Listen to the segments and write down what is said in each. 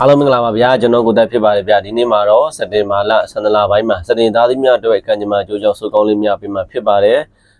အားလုံးမင်္ဂလာပါဗျာကျွန်တော်ကိုသက်ဖြစ်ပါတယ်ဗျာဒီနေ့မှာတော့စက်တင်ဘာလ12လပိုင်းမှာစနေသားသမီးများအတွက်ကံကြမ္မာကြိုးကြောင့်စုကောင်းလေးများပြမှာဖြစ်ပါတယ်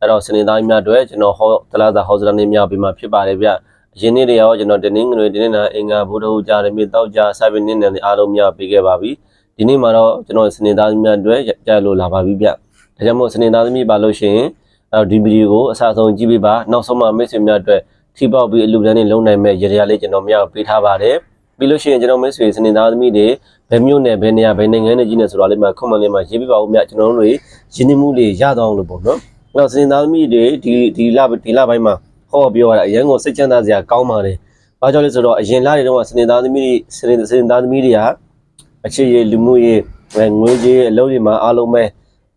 အဲ့တော့စနေသားသမီးများအတွက်ကျွန်တော်ဟောတလားသာဟောစရာလေးများပြမှာဖြစ်ပါတယ်ဗျာအရင်နေ့တွေရောကျွန်တော်တင်းင်းငွေတင်းနေတာအင်္ဂါဘုဒ္ဓဟူကြားရမြေတောက်ကြစာပင်းနေနေအားလုံးများပေးခဲ့ပါပြီဒီနေ့မှာတော့ကျွန်တော်စနေသားသမီးများအတွက်ကြားလို့လာပါပြီဗျာဒါကြောင့်မို့စနေသားသမီးပါလို့ရှိရင်အဲ့တော့ဒီဗီဒီယိုကိုအစားဆုံးကြည့်ပေးပါနောက်ဆုံးမှမိတ်ဆွေများအတွက်ထိပေါက်ပြီးအလူတန်းနဲ့လုံနိုင်မဲ့ရရလေးကျွန်တော်များပေးထားပါတယ် ပြီးလို့ရှိရင်ကျွန်တော်မိတ်ဆွေစနေသားသမီးတွေဘယ်မြို့နယ်ဘယ်နေရာဘယ်နိုင်ငံနဲ့ကြီးနေဆိုတာလေးမှာ comment လေးမှာရေးပြပါဦးမြကျွန်တော်တို့တွေရင်းနှီးမှုလေးရတော့လို့ပေါ့နော်အဲ့တော့စနေသားသမီးတွေဒီဒီလဒီလပိုင်းမှာဟောပြောရတာအရန်ကိုစိတ်ချမ်းသာစရာကောင်းပါတယ်ဘာကြောင့်လဲဆိုတော့အရင်လတွေတော့စနေသားသမီးတွေစနေစနေသားသမီးတွေကအခြေရလူမှုရေးငွေကြေးအလုပ်တွေမှာအားလုံးပဲ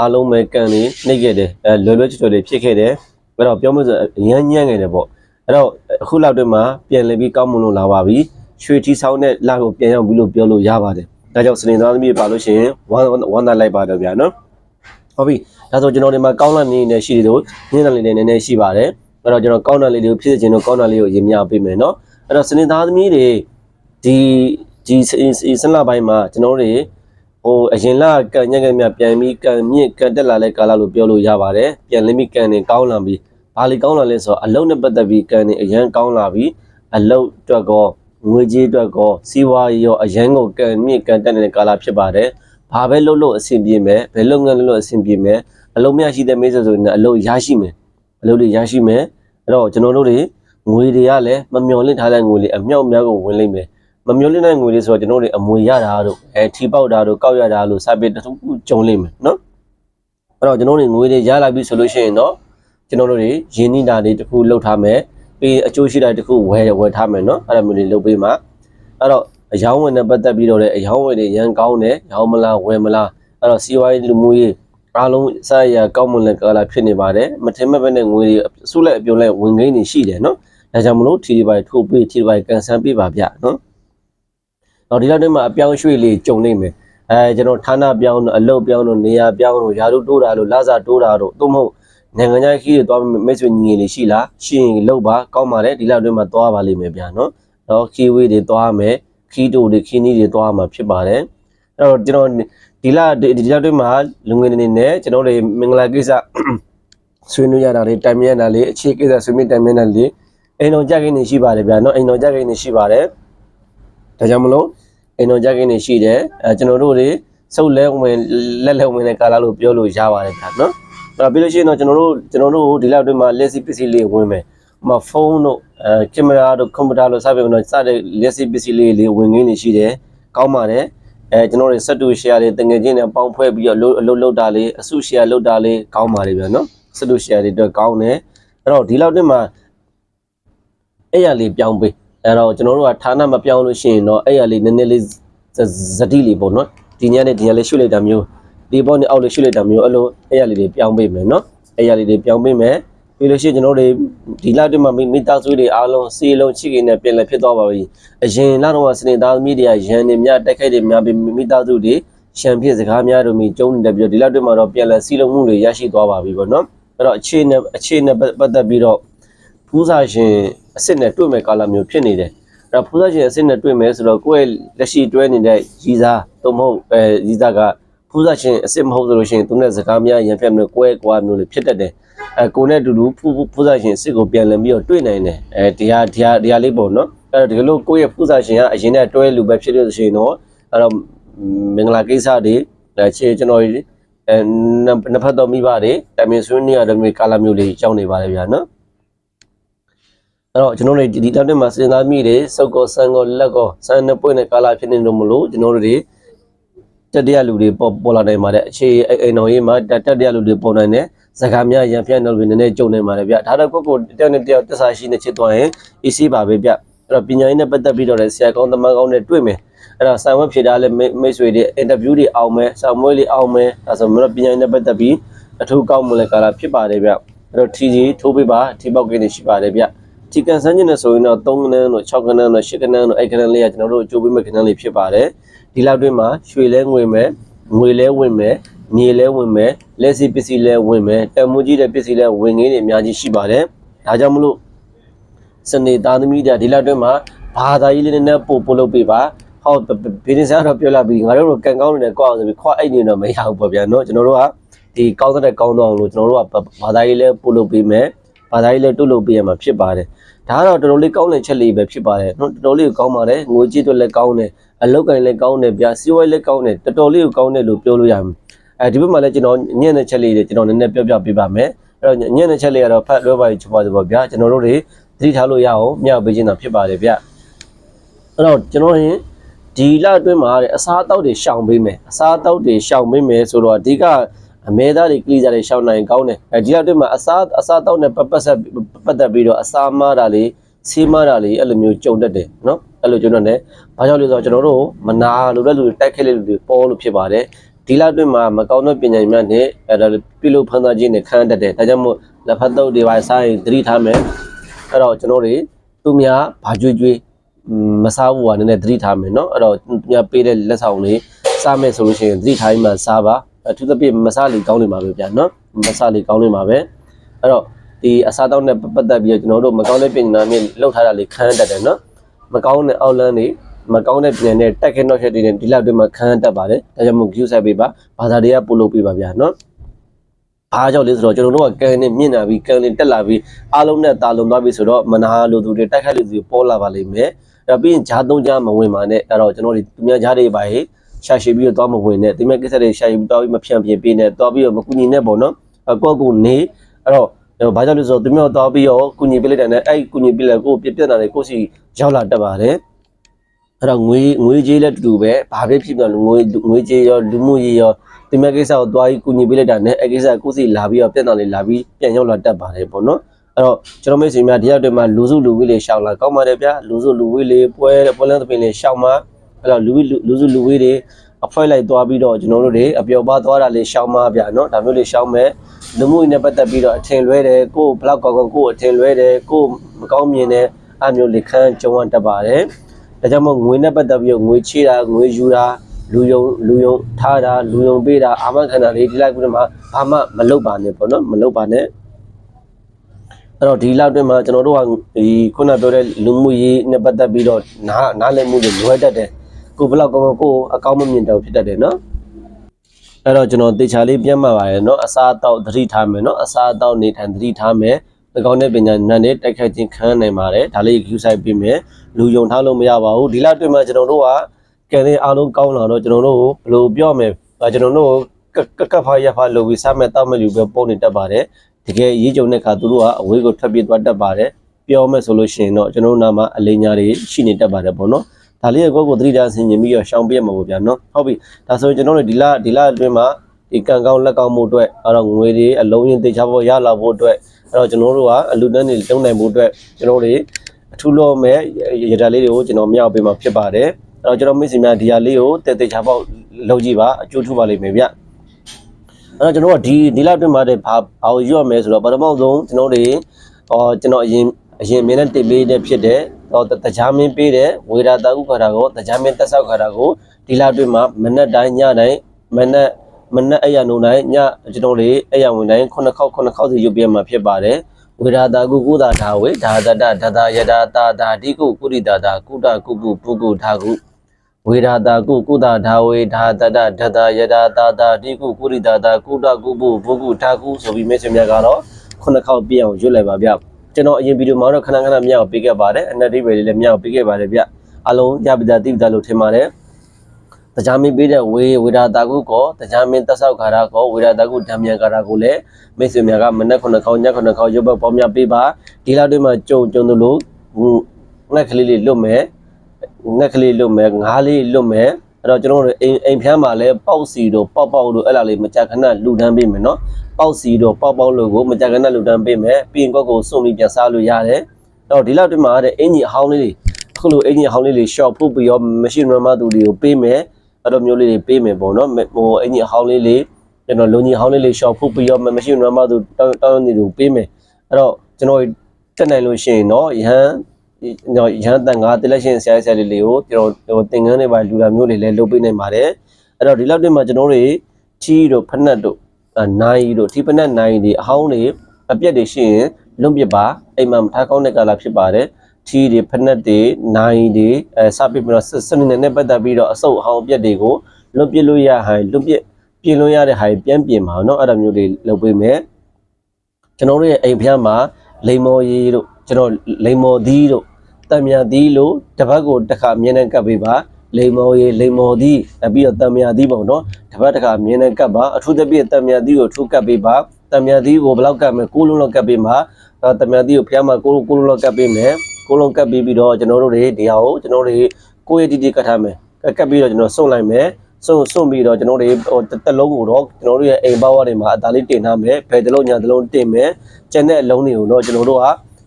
အားလုံးပဲကန်နေနှိပ်ခဲ့တယ်အဲလွယ်လွယ်ချွတ်ချွတ်လေးဖြစ်ခဲ့တယ်အဲ့တော့ပြောမှဆိုအရန်ညံ့ခဲ့တယ်ပေါ့အဲ့တော့အခုလောက်တည်းမှာပြန်လည်ပြီးကောင်းမွန်လို့လာပါပြီ ရွှေထီဆောင်တဲ့လာကိုပြန်ရောက်ပြီလို့ပြောလို့ရပါတယ်ဒါကြောင့်စနေသားသမီးပါလို့ရှိရင်ဝမ်းဝမ်းသာလိုက်ပါတယ်ဗျာနော်ဟုတ်ပြီဒါဆိုကျွန်တော်ဒီမှာကောင်းလာနေနေရှိတယ်လို့ညနေလေးနည်းနည်းရှိပါတယ်အဲ့တော့ကျွန်တော်ကောင်းတာလေးတွေကိုဖြစ်စေချင်တော့ကောင်းတာလေးကိုရင်မြပေးမယ်နော်အဲ့တော့စနေသားသမီးတွေဒီဒီစနလပိုင်းမှာကျွန်တော်တို့တွေဟိုအရင်လကန်ညက်ကန်မြပြန်ပြီးကန်မြင့်ကန်တက်လာတဲ့ကာလလို့ပြောလို့ရပါတယ်ပြန်လင်းပြီးကန်နေကောင်းလာပြီးဘာလီကောင်းလာလဲဆိုတော့အလုံးနဲ့ပတ်သက်ပြီးကန်နေအရန်ကောင်းလာပြီးအလုံးအတွက်ကော ငွေကြေးအတွက်ကောစီးပွားရေးရောအရန်ကိုကန်မြင့်ကန်တက်နေတဲ့ကာလဖြစ်ပါတယ်ဘာပဲလုပ်လို့အဆင်ပြေမယ်ဘယ်လုပ်ငန်းလုပ်လို့အဆင်ပြေမယ်အလုံးမရှိတဲ့မိတ်ဆွေဆိုရင်အလုံးရရှိမယ်အလုံးတွေရရှိမယ်အဲ့တော့ကျွန်တော်တို့တွေငွေတွေကလည်းမမျော်လင့်ထားတဲ့ငွေတွေအမြောက်များကိုဝင်လိမ့်မယ်မမျော်လင့်တဲ့ငွေတွေဆိုတော့ကျွန်တော်တို့အမွေရတာတို့အဲထီပေါက်တာတို့ကောက်ရတာလို့စပစ်တစ်ခုကြုံလိမ့်မယ်နော်အဲ့တော့ကျွန်တော်တို့ငွေတွေရလာပြီဆိုလို့ရှိရင်တော့ကျွန်တော်တို့တွေရင်းနှီးတာတွေတစ်ခုလုပ်ထားမယ် ပြီးအကျိုးရှိတာတစ်ခုဝယ်ဝယ်ထားမယ်နော်အဲ့ဒါမျိုးတွေလုပ်ပေးမှာအဲ့တော့အယောင်းဝင်နဲ့ပတ်သက်ပြီးတော့လည်းအယောင်းဝင်တွေရန်ကောင်းတယ်ရောင်းမလားဝယ်မလားအဲ့တော့စီဝိုင်းလူမှုရေးအားလုံးစရရကောက်မွန်တဲ့ကာလဖြစ်နေပါတယ်မထင်မဲ့ပဲနဲ့ငွေတွေအစုလိုက်အပြုံလိုက်ဝင်ကိန်းတွေရှိတယ်နော်ဒါကြောင့်မလို့ထီတွေပါထိုးပေးထီတွေပါကန်ဆန်းပေးပါဗျနော်တော့ဒီလောက်တည်းမှာအပြောင်းရွှေ့လေးကြုံနေမယ်အဲကျွန်တော်ဌာနပြောင်းတို့အလုပ်ပြောင်းတို့နေရာပြောင်းတို့ယာတို့တိုးတာတို့လာစာတိုးတာတို့သို့မဟုတ် နိုင်ငံခြားခီးတွေသွားမိတ်ဆွေညီငယ်လေးရှိလားရှိရင်လောက်ပါကောင်းပါတယ်ဒီလောက်တည်းမှာသွားပါလိမ့်မယ်ဗျာနော်တော့ခီးဝေးတွေသွားမယ်ခီးတို့တွေခီးနီးတွေသွားမှာဖြစ်ပါတယ်အဲ့တော့ကျွန်တော်ဒီလဒီလောက်တည်းမှာလူငယ်တွေနဲ့ကျွန်တော်တို့မင်္ဂလာကိစ္စဆွေးနွေးရတာလေးတိုင်မြင်ရတာလေးအခြေကိစ္စဆွေးနွေးတိုင်မြင်တာလေးအိမ်တော်ကြက်ကိန်းနေရှိပါတယ်ဗျာနော်အိမ်တော်ကြက်ကိန်းနေရှိပါတယ်ဒါကြောင့်မလို့အိမ်တော်ကြက်ကိန်းနေရှိတယ်အဲကျွန်တော်တို့တွေစုပ်လဲဝင်လက်လက်ဝင်တဲ့ကာလလို့ပြောလို့ရပါတယ်ဗျာနော် အဲ့ပြီးလို့ရှိရင်တော့ကျွန်တော်တို့ကျွန်တော်တို့ဒီလောက်တွင်းမှာလက်စီပစ္စည်းလေးဝင်မယ်ဟိုဖုန်းတို့အဲကင်မရာတို့ကွန်ပျူတာတို့စပြီးတော့စတဲ့လက်စီပစ္စည်းလေးလေးဝင်ငင်းနေရှိတယ်ကောင်းပါတယ်အဲကျွန်တော်တို့စက်တူ share တွေတငယ်ချင်းတွေပေါင်းဖွဲ့ပြီးတော့အလုပ်လုပ်တာလေးအစု share လုပ်တာလေးကောင်းပါတယ်ဗျာနော်စက်တူ share တွေအတွက်ကောင်းတယ်အဲ့တော့ဒီလောက်တွင်းမှာအဲ့ရလေးပြောင်းပေးအဲ့တော့ကျွန်တော်တို့ကဌာနမပြောင်းလို့ရှိရင်တော့အဲ့ရလေးနည်းနည်းလေးဇတိလေးပေါ့နော်ဒီညနဲ့ဒီညလေးရွှေ့လိုက်တာမျိုး ဒီဘောနဲ့အောက်လေးရွှေ့လိုက်တာမျိုးအဲ့လိုအဲ့ရလေးတွေပြောင်းပေးမယ်နော်အဲ့ရလေးတွေပြောင်းပေးမယ်ပြီးလို့ရှိရင်ကျွန်တော်တို့ဒီလောက်တည်းမှာမိသားစုတွေအားလုံးစီလုံးချိကိနဲ့ပြင်လည်ဖြစ်သွားပါပြီအရင်လောက်တော့စနေသားသမီးတွေကရန်နေများတက်ခိုက်တွေများပြီးမိသားစုတွေရှံဖြစ်စကားများတို့မိကျုံနေတယ်ပြီးတော့ဒီလောက်တည်းမှာတော့ပြင်လည်စီလုံးမှုတွေရရှိသွားပါပြီပေါ့နော်အဲ့တော့အခြေနဲ့အခြေနဲ့ပတ်သက်ပြီးတော့ဖူးစာရှင်အစ်စ်နဲ့တွေ့မဲ့ကာလမျိုးဖြစ်နေတယ်အဲ့တော့ဖူးစာရှင်အစ်စ်နဲ့တွေ့မယ်ဆိုတော့ကိုယ့်ရဲ့လက်ရှိတွဲနေတဲ့ရည်စားသို့မဟုတ်အဲရည်စားက ဖူးစာရှင်အစ်စ်မဟုတ်ဆိုလို့ရှိရင်သူနဲ့စကားများရန်ဖြတ်မျိုးကိုယ့်ရဲ့ကွာမျိုးလေးဖြစ်တတ်တယ်အဲကိုနဲ့အတူတူဖူးဖူးစာရှင်အစ်စ်ကိုပြန်လည်ပြီးတော့တွေ့နိုင်တယ်အဲဒီဟာဒီဟာဒီဟာလေးပေါ့နော်အဲ့တော့ဒီလိုကိုယ့်ရဲ့ဖူးစာရှင်ကအရင်နဲ့တွဲလူပဲဖြစ်လို့ဆိုရင်တော့အဲ့တော့မင်္ဂလာကိစ္စတွေအဲချေကျွန်တော်အဲနှစ်ဖက်တော်မိဘတွေတိုင်ပင်ဆွေးနွေးရတယ်မျိုးကာလမျိုးလေးကြောင်းနေပါတယ်ဗျာနော်အဲ့တော့ကျွန်တော်တို့ဒီတောက်တဲ့မှာစဉ်းစားမိတယ်စုပ်ကောဆန်းကောလက်ကောဆန်းနှစ်ပွင့်တဲ့ကာလဖြစ်နေလို့မလို့ကျွန်တော်တို့တွေ တတိယလူတွေပေါ်ပေါ်လာနိုင်ပါတယ်အခြေအိမ်တော်ရေးမှာတတိယလူတွေပေါ်နိုင်တယ်စကားများရံပြတ်တော့ပြီးနည်းနည်းကြုံနေပါတယ်ဗျဒါတော့ကိုကိုတယောက်နဲ့တယောက်တက်ဆာရှိနေချစ်သွားရင်အေးဆေးပါပဲဗျအဲ့တော့ပညာရေးနဲ့ပတ်သက်ပြီးတော့လည်းဆရာကောင်းတမန်ကောင်းနဲ့တွေ့မယ်အဲ့တော့ဆံဝက်ဖြေတာလည်းမိတ်ဆွေတွေအင်တာဗျူးတွေအောင်မယ်ဆောင်းမွေးလေးအောင်မယ်ဒါဆိုမလို့ပညာရေးနဲ့ပတ်သက်ပြီးအထူးကောင်းမလဲကာလဖြစ်ပါတယ်ဗျအဲ့တော့ထီကြီးထိုးပေးပါထီပေါက်ကိန်းတွေရှိပါတယ်ဗျ ဒီကန်ဆန်းကျင်နဲ့ဆိုရင်တော့3ကနန်းတို့6ကနန်းတို့8ကနန်းတို့8ကနန်းလေးကကျွန်တော်တို့အကျိုးပေးမဲ့ကနန်းလေးဖြစ်ပါတယ်ဒီလောက်တွင်းမှာရွှေလဲငွေမဲ့ငွေလဲဝင်မဲ့မြေလဲဝင်မဲ့လက်စီပစ္စည်းလဲဝင်မဲ့တန်မိုးကြီးတဲ့ပစ္စည်းလဲဝင်ငင်းတွေအများကြီးရှိပါတယ်ဒါကြောင့်မလို့စနေသားသမီးတွေဒီလောက်တွင်းမှာဘာသာရေးလေးနည်းနည်းပို့ပို့လုပ်ပေးပါဟဟောဘီနစ်ဆာတော့ပြောလာပြီးငါတို့တော့ကန်ကောင်းနေတယ်ကွာဆိုပြီးခွာအိတ်နေတော့မရဘူးပေါ့ဗျာနော်ကျွန်တော်တို့ကဒီကောင်းတဲ့ကောင်းတော့အောင်လို့ကျွန်တော်တို့ကဘာသာရေးလဲပို့လုပ်ပေးမယ် ဘာသာရေးလဲတုတ်လုပ်ပေးရမှာဖြစ်ပါတယ်ဒါကတော့တော်တော်လေးကောင်းတဲ့ချက်လေးပဲဖြစ်ပါတယ်နော်တော်တော်လေးကောင်းပါတယ်ငွေကြေးတွေလည်းကောင်းတယ်အလုပ်ကိုင်လည်းကောင်းတယ်ဗျာစီးပွားရေးလည်းကောင်းတယ်တော်တော်လေးကိုကောင်းတယ်လို့ပြောလို့ရမှာအဲဒီဘက်မှာလည်းကျွန်တော်ညံ့တဲ့ချက်လေးတွေကျွန်တော်နည်းနည်းပြောပြပေးပါမယ်အဲ့တော့ညံ့တဲ့ချက်လေးကတော့ဖတ်လွဲပါချပါဆိုပေါ့ဗျာကျွန်တော်တို့တွေသတိထားလို့ရအောင်မျှပေးခြင်းတာဖြစ်ပါတယ်ဗျအဲ့တော့ကျွန်တော်ရင်ဒီလအတွင်းမှာတဲ့အစားအသောက်တွေရှောင်ပေးမယ်အစားအသောက်တွေရှောင်ပေးမယ်ဆိုတော့အဓိက အမဲသားတွေကလိစားတွေရှောင်နိုင်ကောင်းတယ်အဲဒီလအတွင်းမှာအစားအစားအသောက်နဲ့ပတ်ပတ်ဆက်ပတ်သက်ပြီးတော့အစားမားတာလေးဆေးမားတာလေးအဲ့လိုမျိုးကြုံတတ်တယ်နော်အဲ့လိုကြုံတတ်တယ်ဘာကြောင့်လဲဆိုတော့ကျွန်တော်တို့မနာလိုတဲ့လူတွေတိုက်ခဲတဲ့လူတွေပေါ်လို့ဖြစ်ပါတယ်ဒီလအတွင်းမှာမကောင်းတဲ့ပညာဉာဏ်နဲ့အဲ့ဒါပြုလုပ်ဖန်သားခြင်းနဲ့ခံတတ်တယ်ဒါကြောင့်မို့လက်ဖက်တုပ်တွေပါစားရင်သတိထားမယ်အဲ့တော့ကျွန်တော်တွေသူများဘာကြွေးကြွေးမစားဘူးကနည်းနည်းသတိထားမယ်เนาะအဲ့တော့သူများပေးတဲ့လက်ဆောင်လေးစားမယ်ဆိုလို့ရှိရင်သတိထားပြီးမှစားပါ အထူးသဖြင့်မဆလီကောင်းနေမှာပဲဗျာနော်မဆလီကောင်းနေမှာပဲအဲ့တော့ဒီအစားတောက်နဲ့ပတ်သက်ပြီးတော့ကျွန်တော်တို့မကောင်းတဲ့ပြင်နာမြင့်လောက်ထားတာလေးခံတတ်တယ်နော်မကောင်းတဲ့အောက်လန်းတွေမကောင်းတဲ့ပြင်နဲ့တက်ခဲနောက်ချက်တွေနဲ့ဒီလောက်တွေမှာခံတတ်ပါတယ်ဒါကြောင့်မို့ view ဆက်ပေးပါဘာသာတွေကပို့လို့ပေးပါဗျာနော်အားကြောင့်လေဆိုတော့ကျွန်တော်တို့ကကန်နဲ့မြင့်လာပြီးကန်နဲ့တက်လာပြီးအားလုံးနဲ့တာလုံသွားပြီဆိုတော့မနာလိုသူတွေတိုက်ခိုက်လိုသူတွေပေါ်လာပါလိမ့်မယ်။ဒါပြီးရင်ဂျားသုံးဂျားမဝင်ပါနဲ့အဲ့တော့ကျွန်တော်တို့သူများဂျားတွေပါဟေ့ ရှာရှည်ပြီးတော့သွားမဝင်နဲ့သူများကိစ္စတွေရှာရှည်ပြီးတော့မဖြန့်ပြပေးနဲ့သွားပြီးတော့မကူညီနဲ့ပေါ့နော်အကောကူနေအဲ့တော့ဘာကြောင့်လဲဆိုတော့သူများသွားပြီးတော့ကူညီပေးလိုက်တဲ့နဲ့အဲ့ကူညီပေးလိုက်ကိုပြပြတ်တာတွေကိုစီရောက်လာတတ်ပါတယ်အဲ့တော့ငွေငွေကြေးလည်းတူတူပဲဘာပဲဖြစ်ဖြစ်ငွေငွေကြေးရောလူမှုရေးရောဒီမဲ့ကိစ္စကိုသွားပြီးကူညီပေးလိုက်တာနဲ့အဲ့ကိစ္စကိုစီလာပြီးတော့ပြတ်တာလေးလာပြီးပြန်ရောက်လာတတ်ပါတယ်ပေါ့နော်အဲ့တော့ကျွန်တော်မိတ်ဆွေများဒီရက်တွေမှာလူစုလူဝေးလေးရှောင်းလာကောင်းပါတယ်ဗျာလူစုလူဝေးလေးပွဲပွဲလန်းသပင်လေးရှောင်းမှာ အဲ့တော့လူလူစုလူဝေးတွေအဖွဲလိုက်သွားပြီးတော့ကျွန်တော်တို့တွေအပျော်ပါသွားတာလေးရှောင်းမှာဗျာနော်ဒါမျိုးလေးရှောင်းမယ်လူမှုရေးနဲ့ပတ်သက်ပြီးတော့အထင်လွဲတယ်ကိုယ်ဘလောက်ကောက်ကောက်ကိုယ်အထင်လွဲတယ်ကိုယ်မကောင်းမြင်တဲ့အမျိုးလေးခန်းကြုံရတတ်ပါတယ်ဒါကြောင့်မို့ငွေနဲ့ပတ်သက်ပြီးတော့ငွေချေးတာငွေယူတာလူယုံလူယုံထားတာလူယုံပေးတာအာမခံတာလေးဒီလိုက်ပြီးတော့မှဘာမှမလုပ်ပါနဲ့ပေါ့နော်မလုပ်ပါနဲ့အဲ့တော့ဒီလောက်တွင်မှာကျွန်တော်တို့ကဒီခုနပြောတဲ့လူမှုရေးနဲ့ပတ်သက်ပြီးတော့နားနားလည်မှုတွေလွဲတတ်တယ် ကိုဘယ်လောက်ကောင်းကောင်းကိုအကောင်းမမြင်တော့ဖြစ်တတ်တယ်နော်အဲ့တော့ကျွန်တော်တေချာလေးပြတ်မှတ်ပါရယ်နော်အစားအသောက်သတိထားမယ်နော်အစားအသောက်နေထိုင်သတိထားမယ်မကောင်းတဲ့ပညာဉာဏ်နဲ့တိုက်ခိုက်ခြင်းခံနိုင်ပါတယ်ဒါလေး view site ပေးမယ်လူယုံထားလို့မရပါဘူးဒီလောက်တွင်မှာကျွန်တော်တို့ကကဲတဲ့အားလုံးကောင်းလာတော့ကျွန်တော်တို့ဘယ်လိုပြောမယ်ကျွန်တော်တို့ကကကဖာရဖာလိုပြီးစားမဲ့တောက်မဲ့လူပဲပုံနေတတ်ပါတယ်တကယ်ရေးကြုံတဲ့ခါသူတို့ကအဝေးကိုထွက်ပြေးသွားတတ်ပါတယ်ပြောမယ်ဆိုလို့ရှိရင်တော့ကျွန်တော်တို့နာမှာအလေးညာတွေရှိနေတတ်ပါတယ်ပေါ့နော် ဒါလေးကိုကိုသတိထားဆင်ခြင်ပြီးတော့ရှောင်ပြရမှာပေါ့ဗျာနော်ဟုတ်ပြီဒါဆိုရင်ကျွန်တော်တို့ဒီလဒီလအတွင်းမှာဒီကံကောင်းလက်ကောင်းမှုအတွက်အဲ့တော့ငွေတွေအလုံးရင်တေချာဖို့ရလာဖို့အတွက်အဲ့တော့ကျွန်တော်တို့ကအလူတန်းတွေတုံးနိုင်ဖို့အတွက်ကျွန်တော်တို့အထူးလို့မဲ့ရတာလေးတွေကိုကျွန်တော်မြောက်ပေးမှာဖြစ်ပါတယ်အဲ့တော့ကျွန်တော်မိတ်ဆွေများဒီဟာလေးကိုတေတေချာပေါက်လုပ်ကြည့်ပါအကျိုးထူပါလိမ့်မယ်ဗျအဲ့တော့ကျွန်တော်ကဒီဒီလောက်တွင်းမှာတဲ့ဘာဘာကိုရွတ်ရမယ်ဆိုတော့ပထမဆုံးကျွန်တော်တွေဟောကျွန်တော်အရင်အရင်မင်းနဲ့တင်ပေးတဲ့ဖြစ်တဲ့ ဟောတကြားမင်းပေးတဲ့ဝေရာတာဥခါတာကိုတကြားမင်းတက်ဆောက်ခါတာကိုဒီလောက်တွင်းမှာမနက်တိုင်းညတိုင်းမနက်မနက်အဲ့ရနိုတိုင်းညကျွန်တော်လေးအဲ့ရဝင်တိုင်းခုနှစ်ခေါက်ခုနှစ်ခေါက်စီရုပ်ပြမှာဖြစ်ပါတယ်ဝေရာတာကုကုသာဓာဝေဓာတတဒတာယတာတာဓာတိကုကုရိတာတာကုတကုကုပုကုဓာကုဝေရာတာကုကုသာဓာဝေဓာတတဒတာယတာတာတာတိကုကုရိတာတာကုတကုပုပုကုဓာကုဆိုပြီးမိတ်ဆွေများကတော့ခုနှစ်ခေါက်ပြအောင်ရွတ်လိုက်ပါဗျ ကျွန်တော်အရင်ဗီဒီယိုမှာတော့ခဏခဏမြောက်ပေးခဲ့ပါတယ်အနက်တိပဲလေးလည်းမြောက်ပေးခဲ့ပါတယ်ဗျအလုံးရပိတာတိပိတာလို့ထင်ပါတယ်တရားမင်းပေးတဲ့ဝေဝေဒတာကုကောတရားမင်းတက်ဆောက်ခါရကောဝေဒတာကုဓမ္မယံခါရကိုလည်းမိတ်ဆွေများကမနက်ခုနှစ်ခေါက်ညခုနှစ်ခေါက်ရုပ်ပတ်ပေါင်းများပေးပါဒီလောက်တွေမှာကြုံကြုံတို့လို့ငှက်ကလေးလေးလွတ်မယ်ငှက်ကလေးလွတ်မယ်ငါးလေးလွတ်မယ် အဲ့တော့ကျွန်တော်တို့အိမ်အိမ်ဖျမ်းမှာလည်းပေါက်စီတို့ပေါက်ပေါက်တို့အဲ့လာလေးမကြခဏလူတန်းပေးမယ်နော်ပေါက်စီတို့ပေါက်ပေါက်လို့ကိုမကြခဏလူတန်းပေးမယ်ပြီးရင်ကောက်ကိုစွန့်ပြီးပြန်စားလို့ရတယ်အဲ့တော့ဒီလောက်တွေမှာတဲ့အင်ကြီးအဟောင်းလေးတွေအခုလိုအင်ကြီးအဟောင်းလေးတွေ short ဖို့ပြီးရောမရှိနမသူတွေကိုပေးမယ်အဲ့လိုမျိုးလေးတွေပေးမယ်ပေါ့နော်ဟိုအင်ကြီးအဟောင်းလေးလေးကျွန်တော်လုံကြီးအဟောင်းလေးလေး short ဖို့ပြီးရောမရှိနမသူတောင်းတောင်းနေသူပေးမယ်အဲ့တော့ကျွန်တော်တက်နိုင်လို့ရှိရင်တော့ယဟန် တော့ရဟန်းတန်ငါတလက်ရှင်ဆရာဆရာလေးလေးကိုကျွန်တော်ဟိုသင်္ကန်းတွေပါလူလာမျိုးလေးလည်းလုပ်ပေးနိုင်ပါတယ်အဲ့တော့ဒီလောက်တည်းမှာကျွန်တော်တို့ချီတို့ဖက်နက်တို့နိုင်တို့ထိပနက်နိုင်တွေအဟောင်းတွေအပြက်တွေရှိရင်လွန့်ပစ်ပါအိမ်မှာမထားကောင်းတဲ့ကာလဖြစ်ပါတယ် ထီးတွေဖက်နက်တွေနိုင်တွေအဲစပစ်ပြီးတော့စနစ်နဲ့ပတ်သက်ပြီးတော့အစုပ်အဟောင်းအပြက်တွေကိုလွတ်ပစ်လို့ရဟိုင်လွတ်ပစ်ပြင်လို့ရတဲ့ဟာပြန်ပြင်ပါအောင်เนาะအဲ့ဒါမျိုးတွေလုပ်ပေးမယ်ကျွန်တော်တို့ရဲ့အိမ်ဖျားမှာလိမ္မော်ရည်တို့ကျွန်တော်လိမ္မော်သီးတို့ တံမြသည်လို့တပတ်ကိုတစ်ခါမြင်းနဲ့ကပ်ပေးပါလိမ္မောရေလိမ္မောသည်ပြီးတော့တံမြသည်ပေါ့နော်တပတ်တစ်ခါမြင်းနဲ့ကပ်ပါအထူးသဖြင့်တံမြသည်ကိုထုကပ်ပေးပါတံမြသည်ကိုဘယ်လောက်ကပ်မလဲကိုလုံးလောက်ကပ်ပေးမှာတံမြသည်ကိုဖျားမှာကိုလုံးကိုလုံးလောက်ကပ်ပေးမယ်ကိုလုံးကပ်ပြီးပြီးတော့ကျွန်တော်တို့တွေဒီဟာကိုကျွန်တော်တွေကိုရဲ့တီတီကတ်ထားမယ်ကပ်ပြီးတော့ကျွန်တော်စုံလိုက်မယ်စွန့်စွန့်ပြီးတော့ကျွန်တော်တို့ဟိုတက်လုံးကိုတော့ကျွန်တော်တို့ရဲ့အိမ်ဘဝတွေမှာအသာလေးတင်ထားမယ်ဘယ်တလုံးညာတလုံးတင်မယ်ကျန်တဲ့အလုံးတွေကိုတော့ကျွန်တော်တို့က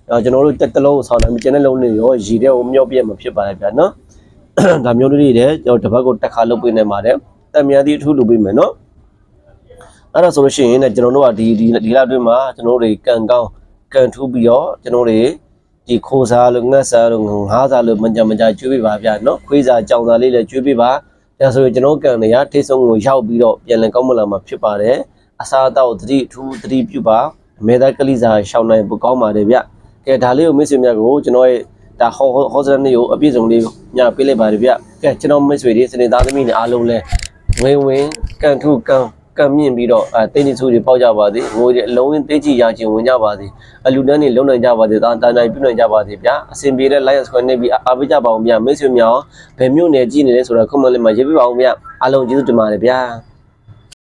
ကျွန်တော်တို့တက်တစ်လုံးကိုဆောင်းတယ်ကျန်တဲ့လုံးတွေရောရည်တဲ့ကိုမြော့ပြက်မှာဖြစ်ပါလေဗျာနော်ဒါမျိုးလေးတွေလည်းကျွန်တော်တစ်ပတ်ကိုတစ်ခါလုပ်ပေးနိုင်ပါတယ်တံမြန်သီးအထူးလုပ်ပေးမယ်နော်အဲ့ဒါဆိုလို့ရှိရင်လည်းကျွန်တော်တို့ကဒီဒီဒီလအတွင်းမှာကျွန်တော်တို့တွေကန်ကောင်းကန်ထူးပြီးတော့ကျွန်တော်တို့တွေဒီခိုးစားလို့ငှက်စားလို့ငါးစားလို့မကြမကြကျွေးပေးပါဗျာနော်ခွေးစားကြောင်စားလေးလည်းကျွေးပေးပါဒါဆိုရင်ကျွန်တော်ကန်တွေကထိတ်ဆုံးကိုရောက်ပြီးတော့ပြန်လည်ကောင်းမလာမှာဖြစ်ပါတယ်အစားအသောက်သတိအထူးသတိပြုပါအမေသားကလေးစားရှောင်းနိုင်ပိုကောင်းပါတယ်ဗျ ကဲဒါလေးကိုမိတ်ဆွေများကိုကျွန်တော်ရဲ့ဒါဟောဟောစရနေကိုအပြည့်စုံလေးညပေးလိုက်ပါတယ်ဗျကဲကျွန်တော်မိတ်ဆွေတွေစနေသားသမီးတွေအားလုံးလဲဝင်ဝင်ကန်ထုကန်ကံမြင့်ပြီးတော့အဲတိတ်နေစုတွေပေါက်ကြပါစေငိုတွေအလုံးဝသိကြည်ရခြင်းဝင်ကြပါစေအလူတန်းတွေလုံနိုင်ကြပါစေတာတန်တိုင်းပြုနိုင်ကြပါစေဗျာအစဉ်ပြေတဲ့ lion square နဲ့ပြီးအားပေးကြပါအောင်ဗျာမိတ်ဆွေများဘယ်မျိုးနယ်ကြည့်နေလဲဆိုတော့ comment လေးမှာရေးပြပါအောင်ဗျာအားလုံးကျေးဇူးတင်ပါတယ်ဗျာ